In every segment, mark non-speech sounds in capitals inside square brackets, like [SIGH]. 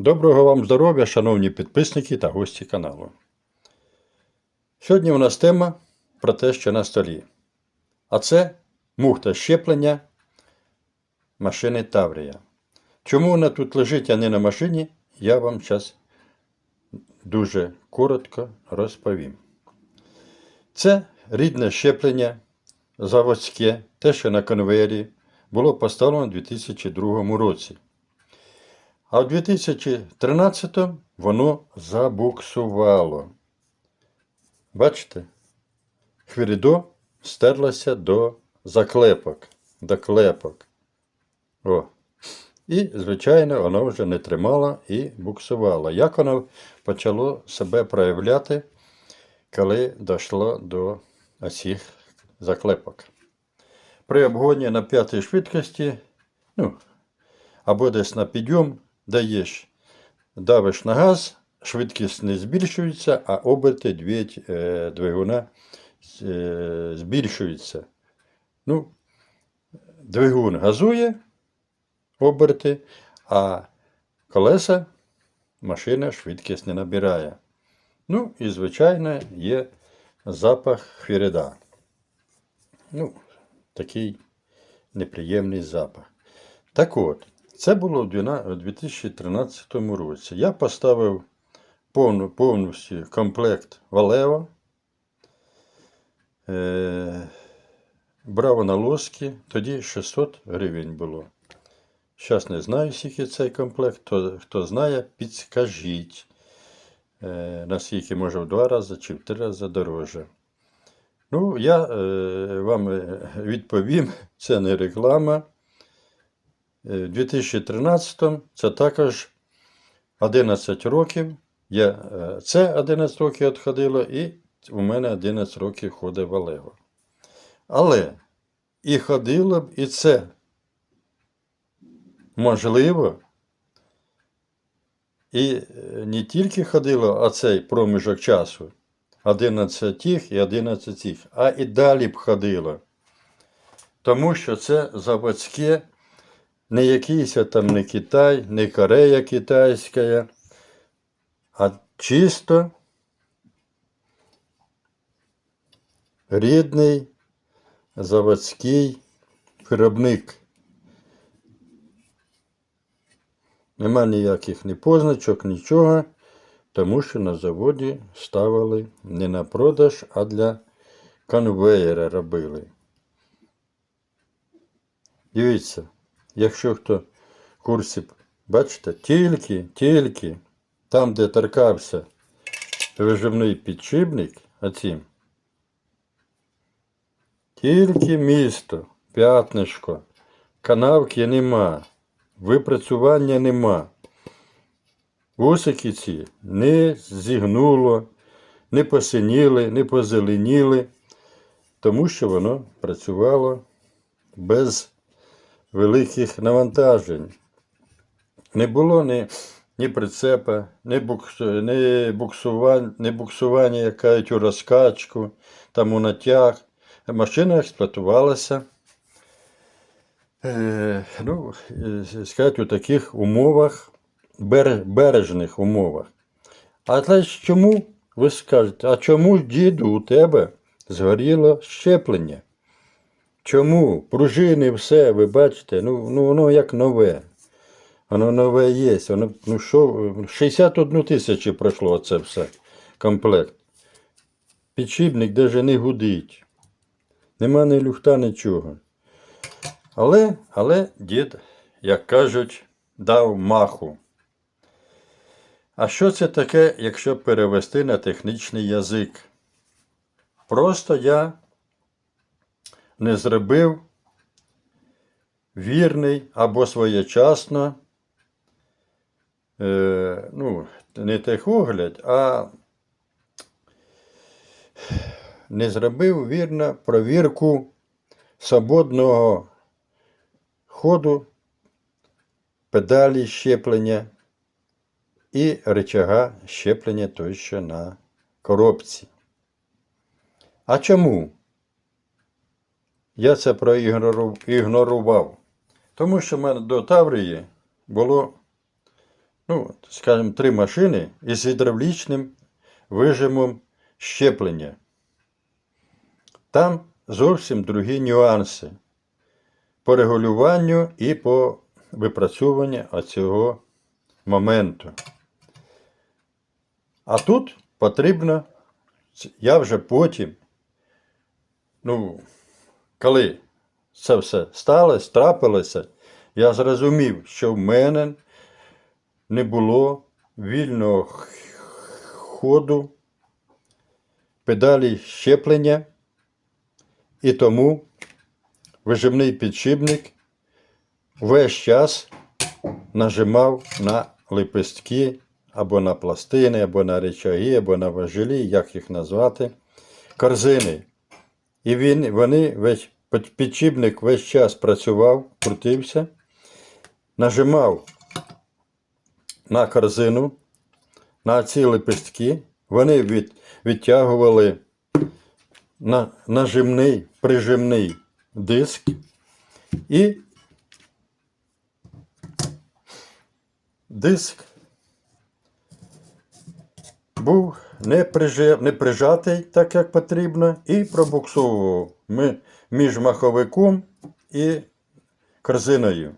Доброго вам здоров'я, шановні підписники та гості каналу. Сьогодні у нас тема про те, що на столі. А це мухта щеплення машини Таврія. Чому вона тут лежить, а не на машині, я вам зараз дуже коротко розповім. Це рідне щеплення заводське, те, що на конвеєрі, було поставлено у 2002 році. А в 2013 воно забуксувало. Бачите? Хвірідо стерлося до заклепок, до клепок. О. І, звичайно, воно вже не тримало і буксувало. Як воно почало себе проявляти, коли дійшло до оцих заклепок? При обгоні на п'ятій швидкості, ну, або десь на підйом даєш, давиш на газ, швидкість не збільшується, а оберти е, двигуна е, збільшуються. Ну, двигун газує оберти, а колеса машина швидкість не набирає. Ну і, звичайно, є запах хвіреда. Ну, такий неприємний запах. Так от, це було у 2013 році. Я поставив повну, повністю комплект Валео. Е, брав на лоски, тоді 600 гривень було. Зараз не знаю, скільки цей комплект. Хто, хто знає, підскажіть. Е, наскільки може в два рази чи в три рази дорожче. Ну, я е, вам е, відповім, це не реклама. Е, В 2013 це також 11 років. Я, е, це 11 років відходило, і у мене 11 років ходить Валево. Але і ходило б і це. Можливо. І е, не тільки ходило а цей проміжок часу 11 і 11, а і далі б ходило. Тому що це заводське, не якийсь там не Китай, не Корея китайська, а чисто рідний заводський виробник. Нема ніяких ні позначок, нічого, тому що на заводі ставили не на продаж, а для конвеєра робили. Дивіться, якщо хто в курсі, бачите, тільки, тільки там, де торкався виживний підшипник, оцім, тільки місто, п'ятнишко, канавки нема, випрацювання нема. Усики ці не зігнуло, не посиніли, не позеленіли, тому що воно працювало без великих навантажень. Не було ні, ні прицепа, ні, букс, ні, буксування, ні буксування, як кажуть, у розкачку, там у натяг. Машина експлуатувалася е, ну, е, сказати, у таких умовах, бережних умовах. Ж чому, ви скажете, а чому діду у тебе згоріло щеплення? Чому? Пружини, все, ви бачите, ну, ну воно як нове. Воно нове є. Воно, ну що, 61 тисячу пройшло це все, комплект. Підшипник навіть не гудить. Нема ні люхта, нічого. Але, але дід, як кажуть, дав маху. А що це таке, якщо перевести на технічний язик? Просто я не зробив вірний або своєчасно, е, ну, не техогляд, а не зробив вірно провірку свободного ходу, педалі щеплення і рычага щеплення той, що на коробці. А чому? Я це проігнорував. Тому що в мене до Таврії було ну, скажімо, три машини із гідравлічним вижимом щеплення. Там зовсім другі нюанси по регулюванню і по випрацюванню цього моменту. А тут потрібно, я вже потім, ну, коли це все сталося, трапилося, я зрозумів, що в мене не було вільного ходу педалі щеплення, і тому вижимний підшипник весь час нажимав на лепестки або на пластини, або на речаги, або на важелі, як їх назвати, корзини. І він, вони весь під- підшипник весь час працював, крутився, нажимав на корзину, на ці лепестки, вони від, відтягували на нажимний, прижимний диск. І диск був не, прижи, не прижатий так, як потрібно, і пробуксовував ми, між маховиком і корзиною.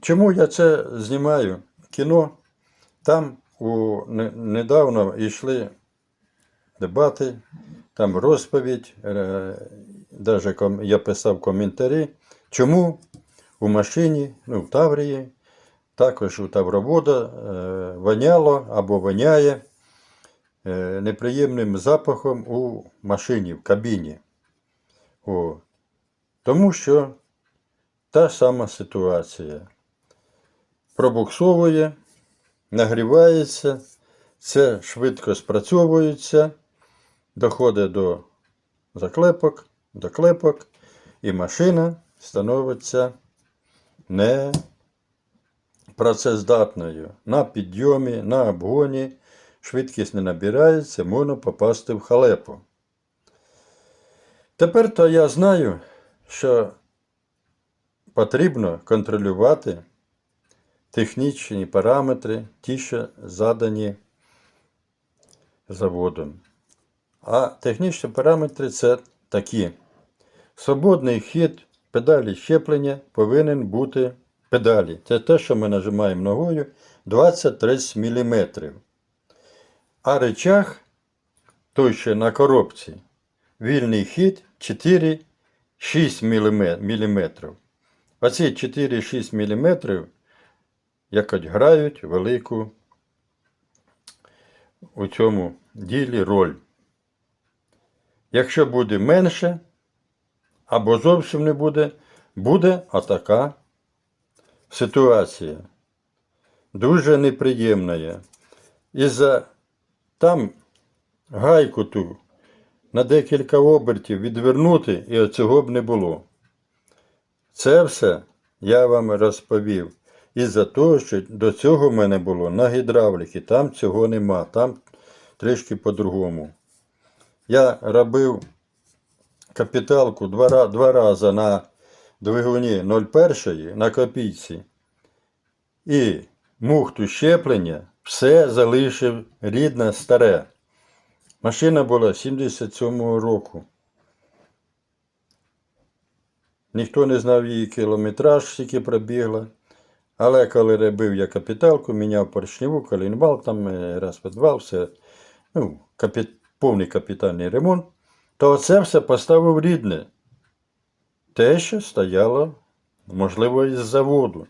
Чому я це знімаю? Кіно. Там у, недавно йшли дебати, там розповідь, е, даже ком, я писав коментарі, чому у машині, ну, в Таврії, також у Тавровода е, воняло або воняє е, неприємним запахом у машині, в кабіні. О. Тому що та сама ситуація. Пробуксовує, нагрівається, це швидко спрацьовується, доходить до заклепок, до клепок, і машина становиться не працездатною. На підйомі, на обгоні швидкість не набирається, можна попасти в халепу. Тепер то я знаю, що потрібно контролювати технічні параметри, ті, що задані заводом. А технічні параметри це такі. Свободний хід педалі щеплення повинен бути педалі. Це те, що ми нажимаємо ногою 20-30 мм. А речах, той що на коробці, вільний хід 4-6 мм. Оці 4-6 мм якось грають велику у цьому ділі роль. Якщо буде менше, або зовсім не буде, буде отака ситуація. Дуже неприємна. Із-за там гайку ту на декілька обертів відвернути і цього б не було. Це все я вам розповів. Із-за того, що до цього в мене було на гідравліки, там цього нема, там трішки по-другому. Я робив капіталку два, два рази на двигуні 01 на копійці. І мухту щеплення все залишив рідне старе. Машина була 77-го року. Ніхто не знав її кілометраж, скільки пробігла. Але коли робив я капіталку, міняв поршневу, колінвал, там е, раз підвал, все, ну, капі... повний капітальний ремонт, то це все поставив рідне. Те, що стояло, можливо, із заводу.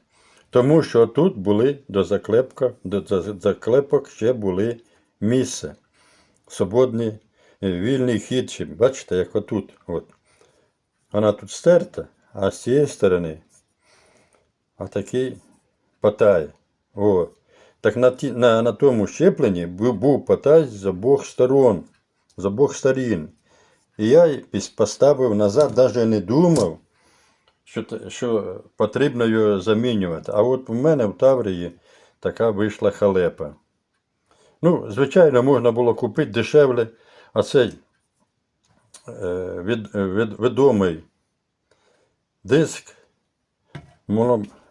Тому що тут були до заклепка, до заклепок ще були місце. Свободний, е, вільний хід. ще. Бачите, як отут. От. Вона тут стерта, а з цієї сторони отакий потай. О. Так на, ті, на, на тому щепленні був, був потай з обох сторон, з обох сторін. І я поставив назад, навіть не думав, що, що потрібно його замінювати. А от у мене в Таврії така вийшла халепа. Ну, звичайно, можна було купити дешевле, а цей е, від, від, відомий диск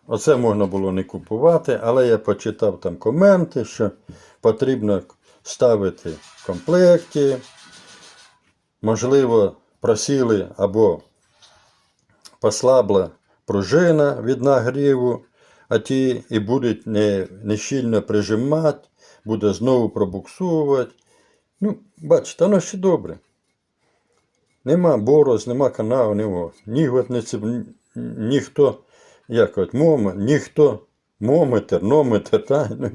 Оце можна було не купувати, але я почитав там коменти, що потрібно ставити в комплекті. Можливо, просіли або послабла пружина від нагріву, а ті і будуть не, не щільно прижимати, буде знову пробуксувати. Ну, бачите, воно ще добре. Нема бороз, нема каналу, нема. Ні, от не ні- ніхто, як от, мом, ніхто, мометр, нометр, та? ну,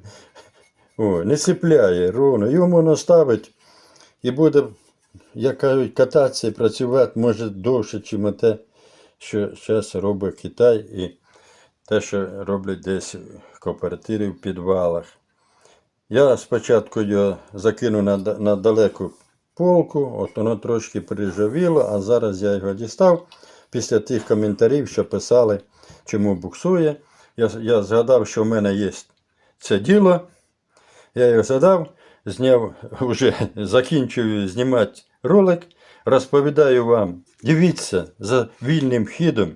Ой, не цепляє ровно. Його можна ставити і буде, як кажуть, кататися і працювати може довше, ніж те, що зараз робить Китай і те, що роблять десь в кооперативі в підвалах. Я спочатку його закинув на, на далеку полку, от воно трошки прижавіло, а зараз я його дістав. Після тих коментарів, що писали, чому буксує. Я, я згадав, що в мене є це діло. Я його згадав, зняв, [LAUGHS] вже закінчую знімати ролик. Розповідаю вам, дивіться за вільним хідом.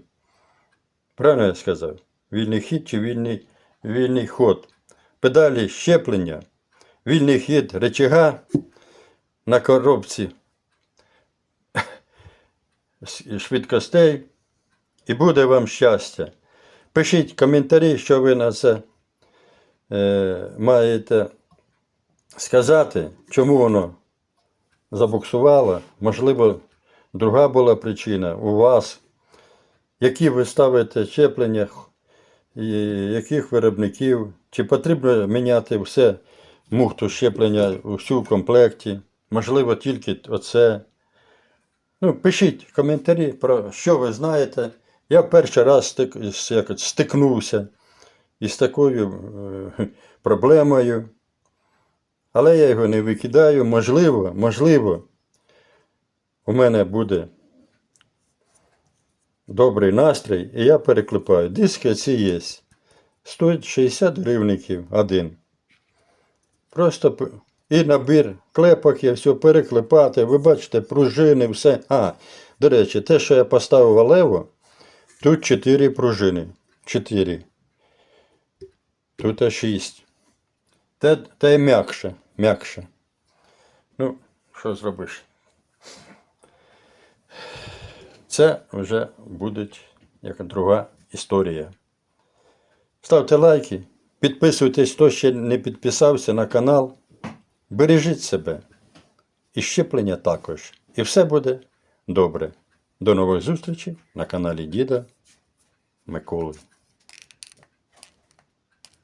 Правильно я сказав? Вільний хід чи вільний, вільний ход. Педалі щеплення, вільний хід речага на коробці швидкостей. І буде вам щастя. Пишіть коментарі, що ви на це е, маєте сказати, чому воно забуксувало. Можливо, друга була причина у вас. Які ви ставите щеплення, яких виробників, чи потрібно міняти все мухту щеплення усю в комплекті, можливо, тільки оце. Ну, пишіть коментарі про що ви знаєте. Я перший раз стик, з- як стикнувся із такою е, [LAUGHS] проблемою. Але я його не викидаю. Можливо, можливо, у мене буде добрий настрій, і я переклепаю. Диски ці є. Стоїть 60 гривників один. Просто і набір клепок є, все переклепати. Ви бачите, пружини, все. А, до речі, те, що я поставив Алево, тут 4 пружини. 4. Тут 6. Те, те м'якше, м'якше. Ну, що зробиш? Це вже буде як друга історія. Ставте лайки, підписуйтесь, хто ще не підписався на канал. Бережіть себе. І щеплення також. І все буде добре. До нових зустрічей на каналі Діда Миколи.